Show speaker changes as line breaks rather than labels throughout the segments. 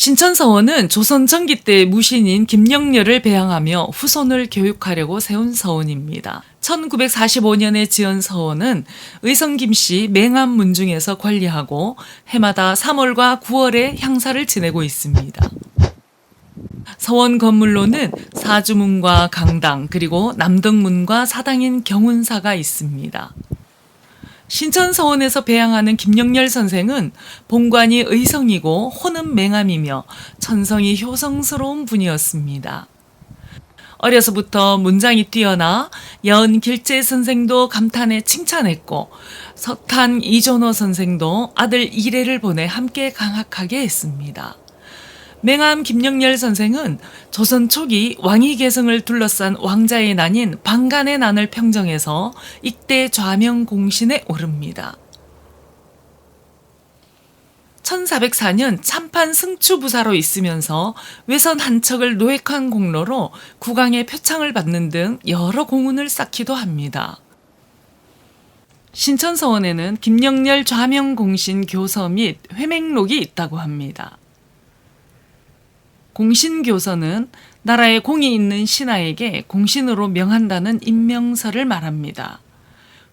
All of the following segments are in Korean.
신천서원은 조선 전기 때 무신인 김영렬을 배양하며 후손을 교육하려고 세운 서원입니다. 1945년에 지은 서원은 의성 김씨 맹암 문중에서 관리하고 해마다 3월과 9월에 향사를 지내고 있습니다. 서원 건물로는 사주문과 강당 그리고 남덕문과 사당인 경운사가 있습니다. 신천서원에서 배양하는 김영렬 선생은 본관이 의성이고 호는 맹암이며 천성이 효성스러운 분이었습니다. 어려서부터 문장이 뛰어나 여은 길재 선생도 감탄에 칭찬했고 서탄 이존호 선생도 아들 이래를 보내 함께 강학하게 했습니다. 맹암 김영렬 선생은 조선 초기 왕위 계승을 둘러싼 왕자의 난인 방간의 난을 평정해서 이때 좌명 공신에 오릅니다. 1404년 참판 승추부사로 있으면서 외선 한 척을 노획한 공로로 국왕의 표창을 받는 등 여러 공훈을 쌓기도 합니다. 신천서원에는 김영렬 좌명 공신 교서 및 회맹록이 있다고 합니다. 공신교서는 나라에 공이 있는 신하에게 공신으로 명한다는 임명서를 말합니다.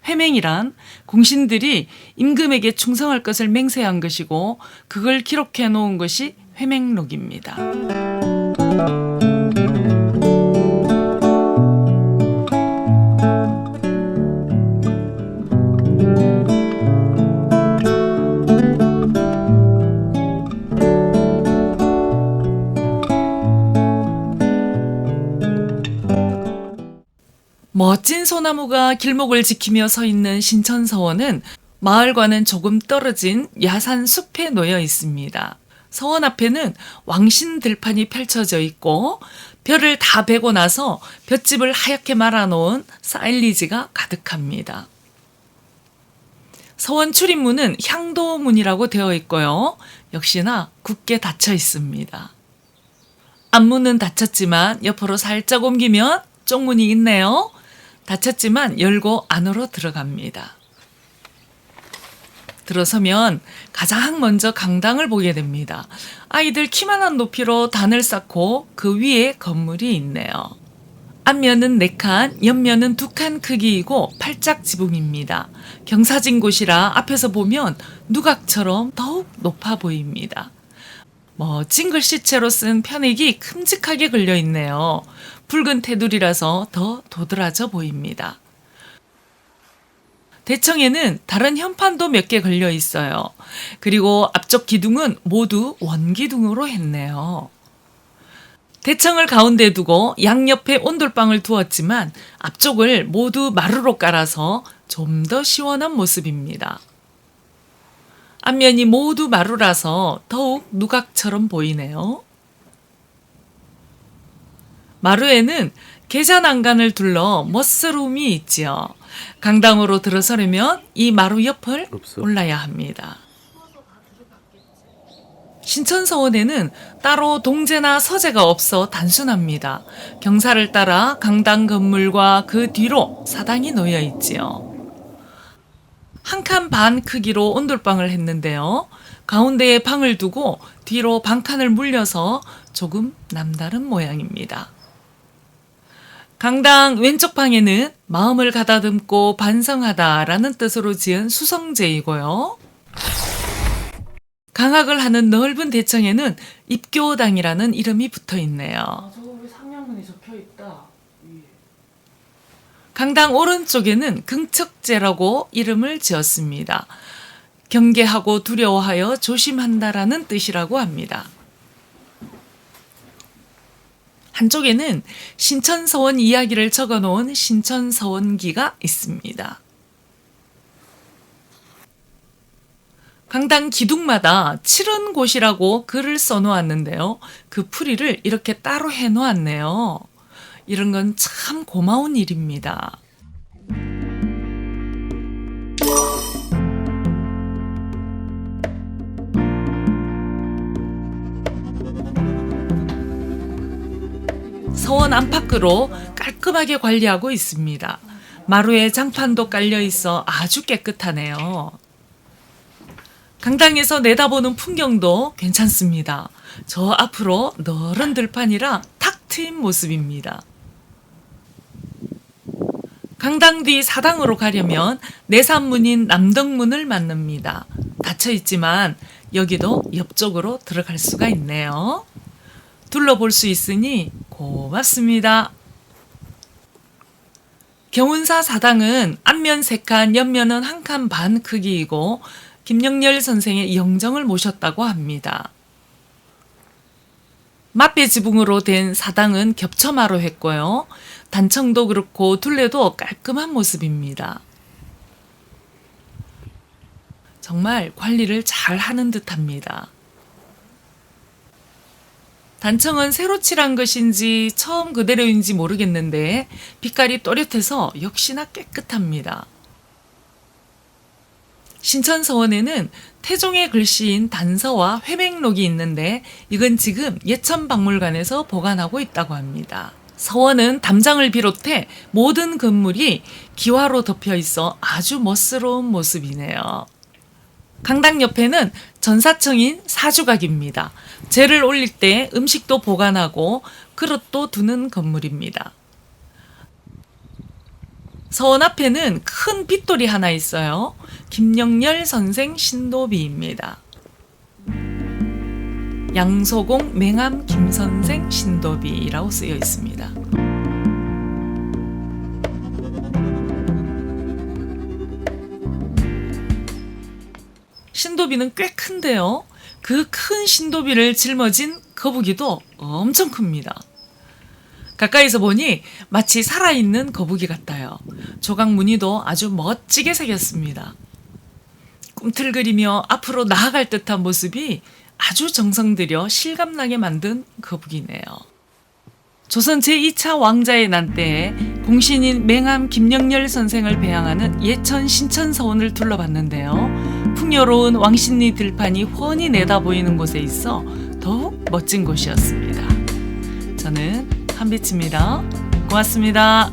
회맹이란 공신들이 임금에게 충성할 것을 맹세한 것이고 그걸 기록해 놓은 것이 회맹록입니다. 멋진 소나무가 길목을 지키며 서 있는 신천서원은 마을과는 조금 떨어진 야산 숲에 놓여 있습니다. 서원 앞에는 왕신 들판이 펼쳐져 있고 별을 다 베고 나서 볏집을 하얗게 말아놓은 사일리지가 가득합니다. 서원 출입문은 향도문이라고 되어 있고요. 역시나 굳게 닫혀 있습니다. 앞문은 닫혔지만 옆으로 살짝 옮기면 쪽문이 있네요. 닫혔지만 열고 안으로 들어갑니다. 들어서면 가장 먼저 강당을 보게 됩니다. 아이들 키만한 높이로 단을 쌓고 그 위에 건물이 있네요. 앞면은 4칸, 옆면은 2칸 크기이고 팔짝 지붕입니다. 경사진 곳이라 앞에서 보면 누각처럼 더욱 높아 보입니다. 멋진 글씨체로 쓴 편액이 큼직하게 걸려 있네요. 붉은 테두리라서 더 도드라져 보입니다. 대청에는 다른 현판도 몇 개 걸려 있어요. 그리고 앞쪽 기둥은 모두 원기둥으로 했네요. 대청을 가운데 두고 양옆에 온돌방을 두었지만 앞쪽을 모두 마루로 깔아서 좀 더 시원한 모습입니다. 앞면이 모두 마루라서 더욱 누각처럼 보이네요. 마루에는 계자 난간을 둘러 머스룸이 있지요. 강당으로 들어서려면 이 마루 옆을
없어.
올라야 합니다. 신천서원에는 따로 동제나 서재가 없어 단순합니다. 경사를 따라 강당 건물과 그 뒤로 사당이 놓여 있지요. 한 칸 반 크기로 온돌방을 했는데요. 가운데에 방을 두고 뒤로 반칸을 물려서 조금 남다른 모양입니다. 강당 왼쪽 방에는 마음을 가다듬고 반성하다라는 뜻으로 지은 수성제이고요. 강학을 하는 넓은 대청에는 입교당이라는 이름이 붙어 있네요.
아, 저거 왜 상냥문이 적혀 있다.
강당 오른쪽에는 긍척제라고 이름을 지었습니다. 경계하고 두려워하여 조심한다라는 뜻이라고 합니다. 한쪽에는 신천서원 이야기를 적어 놓은 신천서원기가 있습니다. 강당 기둥마다 칠은 곳이라고 글을 써 놓았는데요. 그 풀이를 이렇게 따로 해 놓았네요. 이런 건 참 고마운 일입니다. 안팎으로 깔끔하게 관리하고 있습니다. 마루에 장판도 깔려 있어 아주 깨끗하네요. 강당에서 내다보는 풍경도 괜찮습니다. 저 앞으로 너른 들판이라 탁 트인 모습입니다. 강당 뒤 사당으로 가려면 내산문인 남덕문을 만납니다. 닫혀 있지만 여기도 옆쪽으로 들어갈 수가 있네요. 둘러볼 수 있으니 고맙습니다. 경운사 사당은 앞면 3칸, 옆면은 한칸반 크기이고 김영렬 선생의 영정을 모셨다고 합니다. 맛배 지붕으로 된 사당은 겹쳐마로 했고요. 단청도 그렇고 둘레도 깔끔한 모습입니다. 정말 관리를 잘 하는 듯 합니다. 단청은 새로 칠한 것인지 처음 그대로인지 모르겠는데 빛깔이 또렷해서 역시나 깨끗합니다. 신천서원에는 태종의 글씨인 단서와 회백록이 있는데 이건 지금 예천박물관에서 보관하고 있다고 합니다. 서원은 담장을 비롯해 모든 건물이 기와로 덮여 있어 아주 멋스러운 모습이네요. 강당 옆에는 전사청인 사주각입니다. 재를 올릴 때 음식도 보관하고 그릇도 두는 건물입니다. 서원 앞에는 큰 빗돌이 하나 있어요. 김영렬 선생 신도비입니다. 양소공 맹암 김선생 신도비라고 쓰여 있습니다. 신도비는 꽤 큰데요. 그 큰 신도비를 짊어진 거북이도 엄청 큽니다. 가까이서 보니 마치 살아있는 거북이 같아요. 조각 무늬도 아주 멋지게 새겼습니다. 꿈틀거리며 앞으로 나아갈 듯한 모습이 아주 정성 들여 실감나게 만든 거북이네요. 조선 제2차 왕자의 난 때에 공신인 맹암 김영렬 선생을 배양하는 예천 신천서원을 둘러봤는데요. 풍요로운 왕신리 들판이 훤히 내다보이는 곳에 있어 더욱 멋진 곳이었습니다. 저는 한비치입니다. 고맙습니다.